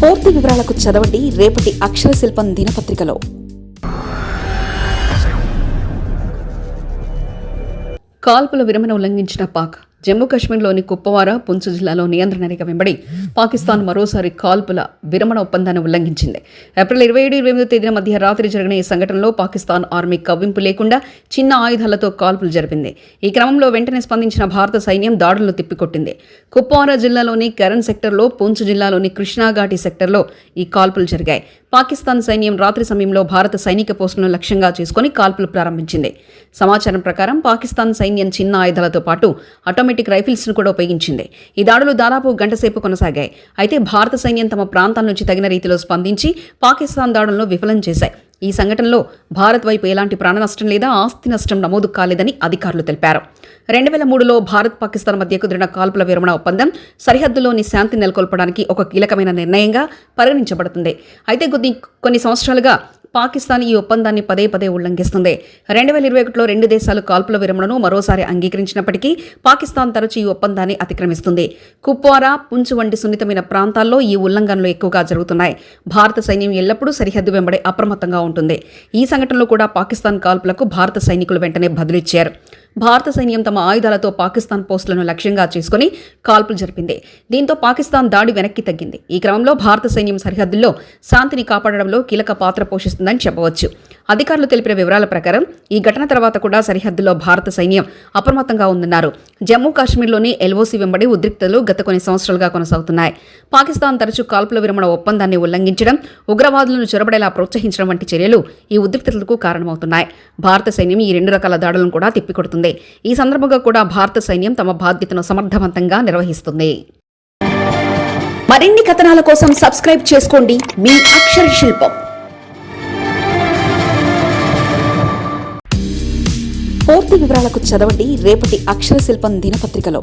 పూర్తి వివరాలకు చదవండి రేపటి అక్షర శిల్పం దినపత్రికలో. కాల్పుల విరమణ ఉల్లంఘించిన పాక్. జమ్మూ కాశ్మీర్లోని కుప్పవార పుంచ్ జిల్లాలో నియంత్రణ రేఖ వెంబడి పాకిస్తాన్ మరోసారి కాల్పుల విరమణ ఒప్పందాన్ని ఉల్లంఘించింది. ఏప్రిల్ ఇరవై ఏడు ఇరవై ఎనిమిదో తేదీన మధ్య రాత్రి జరిగిన ఈ సంఘటనలో పాకిస్తాన్ ఆర్మీ కవ్వింపు లేకుండా చిన్న ఆయుధాలతో కాల్పులు జరిపింది. ఈ క్రమంలో వెంటనే స్పందించిన భారత సైన్యం దాడులను తిప్పికొట్టింది. కుప్వారా జిల్లాలోని కరణ్ సెక్టర్లో పుంచ్ జిల్లాలోని కృష్ణాఘాటి సెక్టర్లో ఈ కాల్పులు జరిగాయి. పాకిస్తాన్ సైన్యం రాత్రి సమయంలో భారత సైనిక పోస్టులను లక్ష్యంగా చేసుకుని కాల్పులు ప్రారంభించింది. సమాచారం ప్రకారం పాకిస్తాన్ సైన్యం చిన్న ఆయుధాలతో పాటు ఆటోమేటిక్ రైఫిల్స్ను కూడా ఉపయోగించింది. ఈ దాడులు దాదాపు గంటసేపు కొనసాగాయి. అయితే భారత సైన్యం తమ ప్రాంతాల నుంచి తగిన రీతిలో స్పందించి పాకిస్తాన్ దాడులను విఫలం చేశాయి. ఈ సంఘటనలో భారత్ వైపు ఎలాంటి ప్రాణ నష్టం లేదా ఆస్తి నష్టం నమోదు కాలేదని అధికారులు తెలిపారు. రెండు వేల మూడులో భారత్ పాకిస్తాన్ మధ్య కుదిరిన కాల్పుల విరమణ ఒప్పందం సరిహద్దులోని శాంతి నెలకొల్పడానికి ఒక కీలకమైన నిర్ణయంగా పరిగణించబడుతుంది. అయితే కొద్ది కొన్ని సంవత్సరాలుగా పాకిస్తాన్ ఈ ఒప్పందాన్ని పదే పదే ఉల్లంఘిస్తుంది. రెండు వేల ఇరవై ఒకటిలో రెండు దేశాలు కాల్పుల విరమణను మరోసారి అంగీకరించినప్పటికీ పాకిస్తాన్ తరచూ ఈ ఒప్పందాన్ని అతిక్రమిస్తుంది. కుప్వారా పుంచు వంటి సున్నితమైన ప్రాంతాల్లో ఈ ఉల్లంఘనలు ఎక్కువగా జరుగుతున్నాయి. భారత సైన్యం ఎల్లప్పుడూ సరిహద్దు వెంబడి అప్రమత్తంగా ఉంటుంది ఈ సంఘటనలో కూడా పాకిస్తాన్ కాల్పులకు భారత సైనికులు వెంటనే బదులిచ్చారు. భారత సైన్యం తమ ఆయుధాలతో పాకిస్తాన్ పోస్టులను లక్ష్యంగా చేసుకుని కాల్పులు జరిపింది. దీంతో పాకిస్తాన్ దాడి వెనక్కి తగ్గింది. ఈ క్రమంలో భారత సైన్యం సరిహద్దుల్లో శాంతిని కాపాడడంలో కీలక పాత్ర పోషిస్తుందని చెప్పవచ్చు. అధికారులు తెలిపిన వివరాల ప్రకారం ఈ ఘటన తర్వాత కూడా సరిహద్దులో భారత సైన్యం అప్రమత్తంగా ఉందన్నారు. జమ్మూ కాశ్మీర్లోని ఎల్ఓసి వెంబడి ఉద్రిక్తలు గత కొన్ని సంవత్సరాలుగా కొనసాగుతున్నాయి. పాకిస్తాన్ తరచూ కాల్పుల విరమణ ఒప్పందాన్ని ఉల్లంఘించడం ఉగ్రవాదులను చొరబడేలా ప్రోత్సహించడం వంటి చర్యలు ఈ ఉద్రిక్తతలకు కారణమవుతున్నాయి. భారత సైన్యం ఈ రెండు రకాల దాడులను కూడా తిప్పికొడుతుంది. ఈ సందర్భంగా కూడా భారత సైన్యం తమ బాధ్యతను సమర్థవంతంగా నిర్వహిస్తుంది. మరిన్ని కథనాల కోసం సబ్స్క్రైబ్ చేసుకోండి. మీ అక్షర శిల్పం. పూర్తి వివరాలకు చదవండి. రేపటి అక్షర శిల్పం దినపత్రికలో.